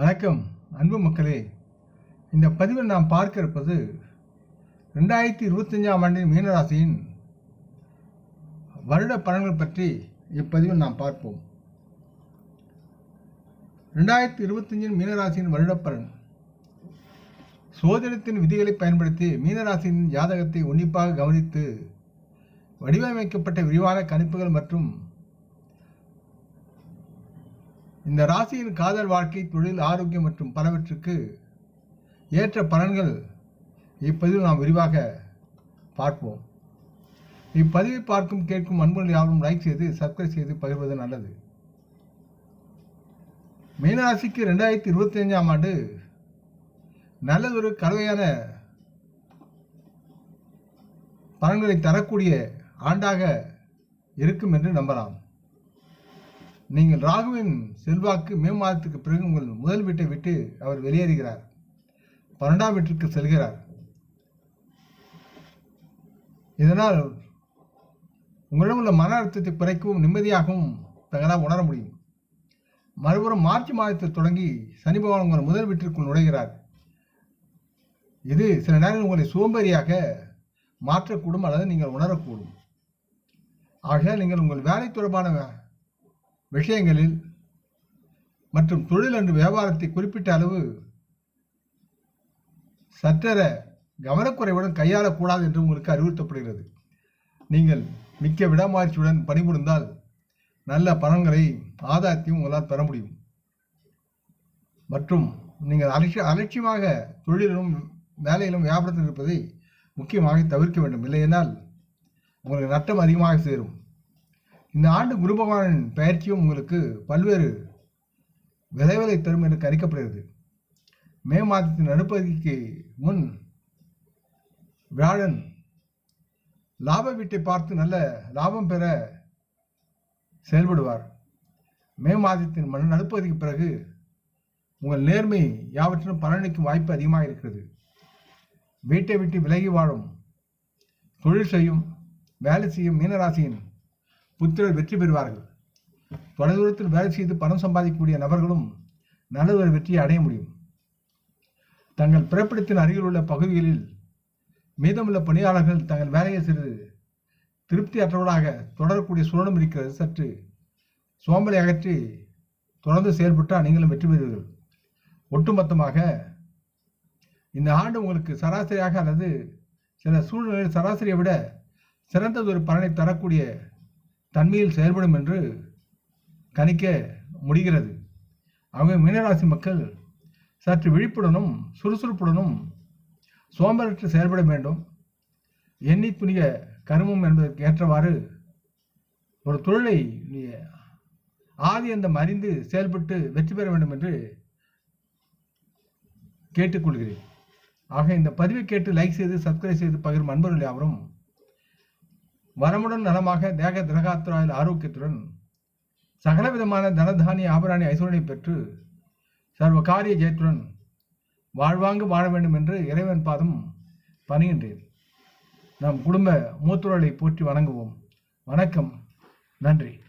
வணக்கம் அன்பு மக்களே. இந்த பதிவில் நாம் பார்க்க இருப்பது ரெண்டாயிரத்தி இருபத்தஞ்சாம் ஆண்டின் மீனராசியின் வருட பலன்கள் பற்றி இப்பதிவில் நாம் பார்ப்போம். ரெண்டாயிரத்தி இருபத்தஞ்சின் மீனராசியின் வருட பலன். சோதனத்தின் விதிகளை பயன்படுத்தி மீனராசியின் ஜாதகத்தை உன்னிப்பாக கவனித்து வடிவமைக்கப்பட்ட விரிவான கணிப்புகள் மற்றும் இந்த ராசியின் காதல் வாழ்க்கை தொழில் ஆரோக்கியம் மற்றும் பலவற்றுக்கு ஏற்ற பலன்கள் இப்பதிவில் நாம் விரிவாக பார்ப்போம். இப்பதிவை பார்க்கும் கேட்கும் அன்புகள் யாரும் லைக் செய்து சப்ஸ்கிரைப் செய்து பகிர்வது நல்லது. மீனராசிக்கு ரெண்டாயிரத்தி இருபத்தி அஞ்சாம் ஆண்டு நல்லதொரு கலவையான பலன்களை தரக்கூடிய ஆண்டாக இருக்கும் என்று நம்பலாம். நீங்கள் ராகுவின் செல்வாக்கு மே மாதத்துக்கு பிறகு உங்கள் முதல் வீட்டை விட்டு அவர் வெளியேறுகிறார். பன்னெண்டாம் வீட்டிற்கு செல்கிறார். இதனால் உங்களிடம் உள்ள மன அழுத்தத்தை குறைக்கவும் நிம்மதியாகவும் தங்களால் உணர முடியும். மறுபுறம் மார்ச் மாதத்தில் தொடங்கி சனி பகவான் உங்கள் முதல் வீட்டிற்குள் நுழைகிறார். இது சில நேரங்கள் உங்களை சோம்பேறியாக மாற்றக்கூடும் அல்லது நீங்கள் உணரக்கூடும். ஆக நீங்கள் உங்கள் வேலை தொடர்பான விஷயங்களில் மற்றும் தொழில் என்று வியாபாரத்தை குறிப்பிட்ட அளவு சற்றர கவனக்குறைவுடன் கையாளக்கூடாது என்று உங்களுக்கு அறிவுறுத்தப்படுகிறது. நீங்கள் மிக்க விடாமுயற்சியுடன் பணிபுரிந்தால் நல்ல பணங்களை ஆதாயத்தையும் உங்களால் பெற முடியும். மற்றும் நீங்கள் அலட்சிய அலட்சியமாக தொழிலிலும் வேலையிலும் வியாபாரத்தில் இருப்பதை முக்கியமாக தவிர்க்க வேண்டும். இல்லையென்றால் உங்களுக்கு நட்டம் அதிகமாக சேரும். இந்த ஆண்டு குரு பகவானின் பயிற்சியும் உங்களுக்கு பல்வேறு விளைவுகளை தரும் என்று கணிக்கப்படுகிறது. மே மாதத்தின் நடுப்பகுதிக்கு முன் வியாழன் லாப வீட்டை பார்த்து நல்ல லாபம் பெற செயல்படுவார். மே மாதத்தின் மன நடுப்பகுதிக்கு பிறகு உங்கள் நேர்மை யாவற்றிலும் பலனளிக்கும் வாய்ப்பு அதிகமாக இருக்கிறது. வீட்டை விட்டு விலகி வாழும் தொழில் செய்யும் வேலை செய்யும் மீனராசியின் புத்திரர் வெற்றி பெறுவார்கள். தொலைதூரத்தில் வேலை செய்து பணம் சம்பாதிக்கக்கூடிய நபர்களும் நல்ல ஒரு வெற்றியை அடைய முடியும். தங்கள் பிறப்பிடத்தின் அருகில் உள்ள பகுதிகளில் மீதமுள்ள பணியாளர்கள் தங்கள் வேலையை சிறிது திருப்தி அற்றவர்களாக தொடரக்கூடிய சூழலும் இருக்கிறது. சற்று சோம்பலை அகற்றி தொடர்ந்து செயல்பட்டால் நீங்களும் வெற்றி பெறுவீர்கள். ஒட்டுமொத்தமாக இந்த ஆண்டு உங்களுக்கு சராசரியாக அல்லது சில சூழ்நிலையில் சராசரியை விட சிறந்ததொரு பலனை தரக்கூடிய தன்மையில் செயல்படும் என்று கணிக்க முடிகிறது. ஆகவே மீனராசி மக்கள் சற்று விழிப்புடனும் சுறுசுறுப்புடனும் சோம்பலற்று செயல்பட வேண்டும். எண்ணி துணிய கருமம் என்பதற்கு ஏற்றவாறு ஒரு தொழிலை நீ ஆதி அந்த அறிந்து செயல்பட்டு வெற்றி பெற வேண்டும் என்று கேட்டுக்கொள்கிறேன். ஆக இந்த பதிவை கேட்டு லைக் செய்து சப்ஸ்கிரைப் செய்து பகிரும் அன்பர்கள் யாவரும் வரமுடன் நலமாக தேக திரகாத்திராயில் ஆரோக்கியத்துடன் சகலவிதமான தனதானிய ஆபராணி ஐஸ்வரனை பெற்று சர்வ காரிய ஜெயத்துடன் வாழ்வாங்கு வாழ வேண்டும் என்று இறைவன் பாதம் பணிகின்றேன். நம் குடும்ப மூத்தோர்களை போற்றி வணங்குவோம். வணக்கம். நன்றி.